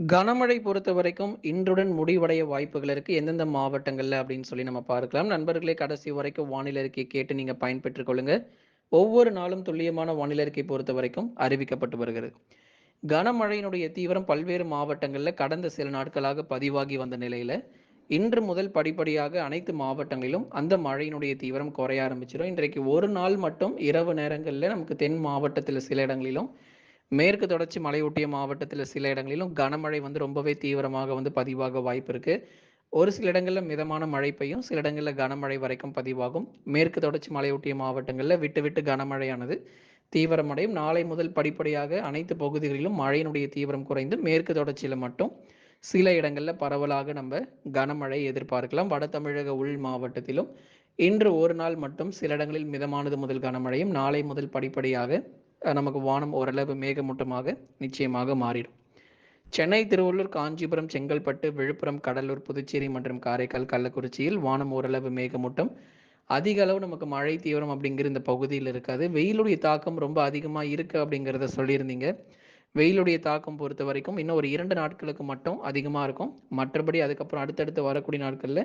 கனமழை பொறுத்த வரைக்கும் இன்றுடன் முடிவடைய வாய்ப்புகள் இருக்கு. எந்தெந்த மாவட்டங்கள்ல அப்படின்னு சொல்லி நம்ம பார்க்கலாம். நண்பர்களே கடைசி வரைக்கும் வானிலை அறிக்கை கேட்டு நீங்க பயன்பெற்றுக் கொள்ளுங்க. ஒவ்வொரு நாளும் துல்லியமான வானிலை அறிக்கை பொறுத்தவரைக்கும் அறிவிக்கப்பட்டு வருகிறது. கனமழையினுடைய தீவிரம் பல்வேறு மாவட்டங்களில் கடந்த சில நாட்களாக பதிவாகி வந்த நிலையில, இன்று முதல் படிப்படியாக அனைத்து மாவட்டங்களிலும் அந்த மழையினுடைய தீவிரம் குறைய ஆரம்பிச்சிடும் இன்றைக்கு ஒரு நாள் மட்டும் இரவு நேரங்களில் நமக்கு தென் மாவட்டத்தில் சில இடங்களிலும், மேற்கு தொடர்ச்சி மலையொட்டிய மாவட்டத்தில் சில இடங்களிலும் கனமழை வந்து ரொம்பவே தீவிரமாக வந்து பதிவாக வாய்ப்பு இருக்கு. ஒரு சில இடங்களில் மிதமான மழை பெய்யும். சில இடங்களில் கனமழை வரைக்கும் பதிவாகும். மேற்கு தொடர்ச்சி மலையொட்டிய மாவட்டங்களில் விட்டு விட்டு கனமழையானது தீவிரமடையும். நாளை முதல் படிப்படியாக அனைத்து பகுதிகளிலும் மழையினுடைய தீவிரம் குறைந்து மேற்கு தொடர்ச்சியில் மட்டும் சில இடங்களில் பரவலாக நம்ம கனமழை எதிர்பார்க்கலாம். வட தமிழக உள் மாவட்டத்திலும் இன்று ஒரு நாள் மட்டும் சில இடங்களில் மிதமானது முதல் கனமழையும், நாளை முதல் படிப்படியாக நமக்கு வானம் ஓரளவு மேகமூட்டமாக நிச்சயமாக மாறிடும். சென்னை, திருவள்ளூர், காஞ்சிபுரம், செங்கல்பட்டு, விழுப்புரம், கடலூர், புதுச்சேரி மற்றும் காரைக்கால், கள்ளக்குறிச்சியில் வானம் ஓரளவு மேகமூட்டம். அதிக அளவு நமக்கு மழை தீவிரம் அப்படிங்கிற இந்த பகுதியில் இருக்காது. வெயிலுடைய தாக்கம் ரொம்ப அதிகமாக இருக்கு அப்படிங்கிறத சொல்லியிருந்தீங்க. வெயிலுடைய தாக்கம் பொறுத்த வரைக்கும் இன்னும் ஒரு இரண்டு நாட்களுக்கு மட்டும் அதிகமாக இருக்கும். மற்றபடி அதுக்கப்புறம் அடுத்தடுத்து வரக்கூடிய நாட்களில்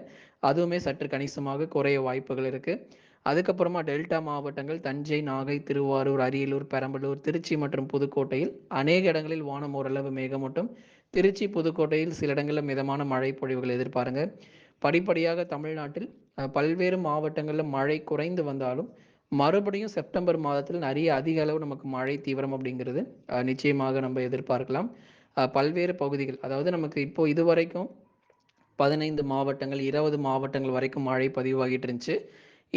அதுவுமே சற்று கணிசமாக குறைய வாய்ப்புகள் இருக்குது அதுக்கப்புறமா டெல்டா மாவட்டங்கள் தஞ்சை, நாகை, திருவாரூர், அரியலூர், பெரம்பலூர், திருச்சி மற்றும் புதுக்கோட்டையில் அநேக இடங்களில் வானம் ஓரளவு மேகமூட்டம். திருச்சி, புதுக்கோட்டையில் சில இடங்களில் மிதமான மழை பொழிவுகள் எதிர்பாருங்க. படிப்படியாக தமிழ்நாட்டில் பல்வேறு மாவட்டங்களில் மழை குறைந்து வந்தாலும், மறுபடியும் செப்டம்பர் மாதத்தில் நிறைய அதிக அளவு நமக்கு மழை தீவிரம் அப்படிங்கிறது நிச்சயமாக நம்ம எதிர்பார்க்கலாம். பல்வேறு பகுதிகள் அதாவது நமக்கு இப்போ இதுவரைக்கும் 15 மாவட்டங்கள், 20 மாவட்டங்கள் வரைக்கும் மழை பதிவாகிட்டு இருந்துச்சு.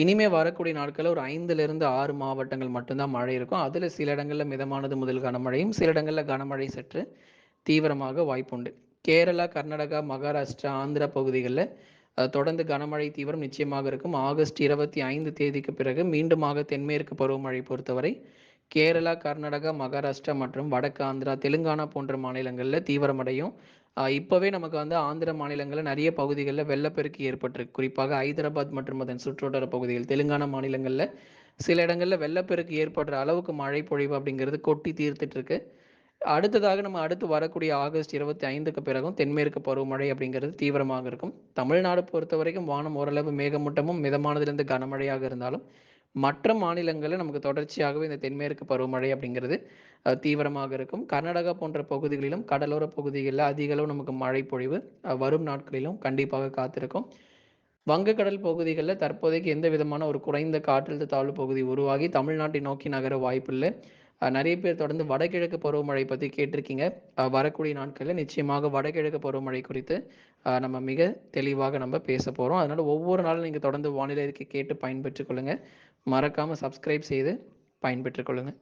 இனிமே வரக்கூடிய நாட்களில் ஒரு 5லிருந்து 6 மாவட்டங்கள் மட்டும்தான் மழை இருக்கும். அதுல சில இடங்கள்ல மிதமானது முதல் கனமழையும், சில இடங்கள்ல கனமழை சற்று தீவிரமாக வாய்ப்புண்டு. கேரளா, கர்நாடகா, மகாராஷ்டிரா, ஆந்திரா பகுதிகளில் தொடர்ந்து கனமழை தீவிரம் நிச்சயமாக இருக்கும். ஆகஸ்ட் 25 தேதிக்கு பிறகு மீண்டுமாக தென்மேற்கு பருவமழை பொறுத்தவரை கேரளா, கர்நாடகா, மகாராஷ்டிரா மற்றும் வடக்கு ஆந்திரா, தெலுங்கானா போன்ற மாநிலங்களில் தீவிரமடையும். இப்போவே நமக்கு வந்து ஆந்திர மாநிலங்களில் நிறைய பகுதிகளில் வெள்ளப்பெருக்கு ஏற்பட்டிருக்கு. குறிப்பாக ஹைதராபாத் மற்றும் அதன் சுற்றுவட்டார பகுதிகள், தெலுங்கானா மாநிலங்களில் சில இடங்களில் வெள்ளப்பெருக்கு ஏற்படுற அளவுக்கு மழை பொழிவு அப்படிங்கிறது கொட்டி தீர்த்துட்டு இருக்கு. அடுத்ததாக நம்ம அடுத்து வரக்கூடிய ஆகஸ்ட் 25க்கு பிறகும் தென்மேற்கு பருவமழை அப்படிங்கிறது தீவிரமாக இருக்கும். தமிழ்நாடு பொறுத்தவரைக்கும் வானம் ஓரளவு மேகமூட்டமும், மிதமானதிலிருந்து கனமழையாக இருந்தாலும், மற்ற மாநிலங்களில் நமக்கு தொடர்ச்சியாகவே இந்த தென்மேற்கு பருவமழை அப்படிங்கிறது தீவிரமாக இருக்கும். கர்நாடகா போன்ற பகுதிகளிலும், கடலோர பகுதிகளில் அதிக அளவு நமக்கு மழை பொழிவு வரும் நாட்களிலும் கண்டிப்பாக காத்திருக்கும். வங்கக்கடல் பகுதிகளில் தற்போதைக்கு எந்த விதமான ஒரு குறைந்த காற்றழுத்த தாழ்வு பகுதி உருவாகி தமிழ்நாட்டை நோக்கி நகர வாய்ப்பில்லை நிறைய பேர் தொடர்ந்து வடகிழக்கு பருவமழை பற்றி கேட்டிருக்கீங்க. வரக்கூடிய நாட்களில் நிச்சயமாக வடகிழக்கு பருவமழை குறித்து நம்ம மிக தெளிவாக நம்ம பேசப் போகிறோம் அதனால் ஒவ்வொரு நாளும் நீங்கள் தொடர்ந்து வானிலை அறிக்கை கேட்டு பயன்பெற்றுக் கொள்ளுங்கள் மறக்காம சப்ஸ்கிரைப் செய்து பயன்பெற்றுக்கொள்ளுங்கள்